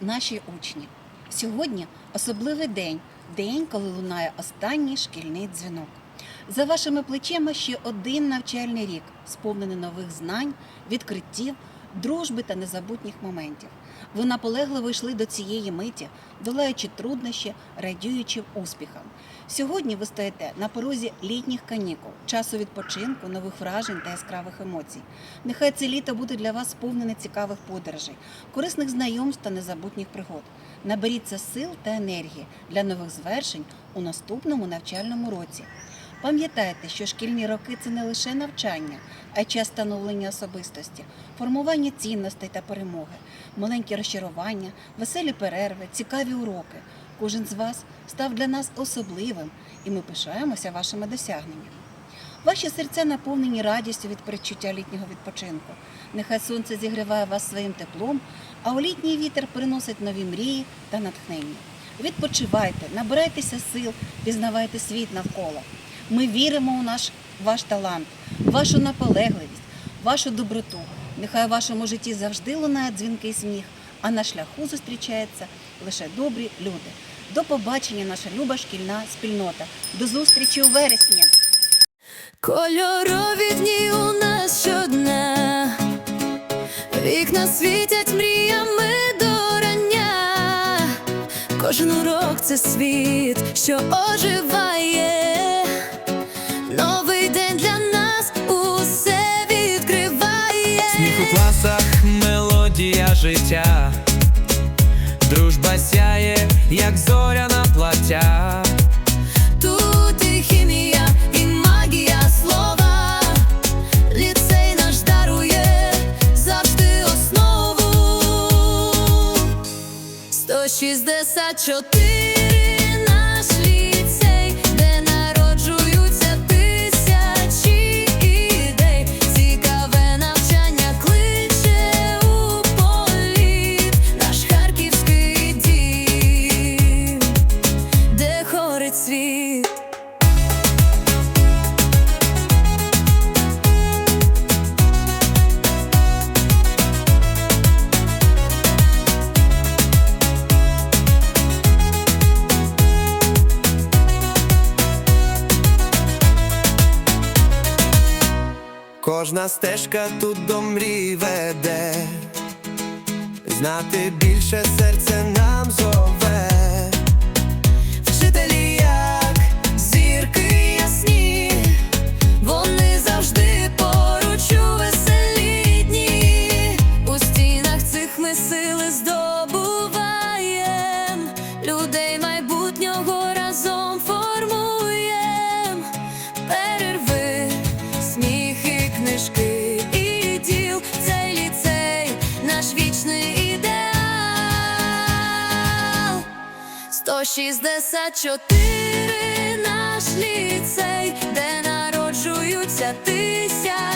наші учні. Сьогодні особливий день, день, коли лунає останній шкільний дзвінок. За вашими плечима ще один навчальний рік, сповнений нових знань, відкриттів, дружби та незабутніх моментів. Ви наполегливо йшли до цієї миті, долаючи труднощі, радіючи успіхам. Сьогодні ви стоїте на порозі літніх канікул, часу відпочинку, нових вражень та яскравих емоцій. Нехай це літо буде для вас сповнене цікавих подорожей, корисних знайомств та незабутніх пригод. Наберіться сил та енергії для нових звершень у наступному навчальному році. Пам'ятайте, що шкільні роки це не лише навчання, а й час становлення особистості, формування цінностей та перемоги, маленькі розчарування, веселі перерви, цікаві уроки. Кожен з вас став для нас особливим, і ми пишаємося вашими досягненнями. Ваші серця наповнені радістю від передчуття літнього відпочинку. Нехай сонце зігріває вас своїм теплом, а у літній вітер приносить нові мрії та натхнення. Відпочивайте, набирайтеся сил, пізнавайте світ навколо. Ми віримо у наш ваш талант, вашу наполегливість, вашу доброту. Нехай у вашому житті завжди лунає дзвінкий сміх, а на шляху зустрічаються лише добрі люди. До побачення, наша люба шкільна спільнота. До зустрічі у вересні. Кольорові дні у нас щодня, вікна світять мріями до рання. Кожен урок це світ, що оживає. Новий день для нас усе відкриває. Сміх у класах, мелодія життя, дружба сяє, як зоряна плаття. Тут і хімія, і магія слова. Ліцей наш дарує завжди основу. 164 Кожна стежка тут до мрій веде, знати більше серце нам зове. 164 наш ліцей, де народжуються тисячі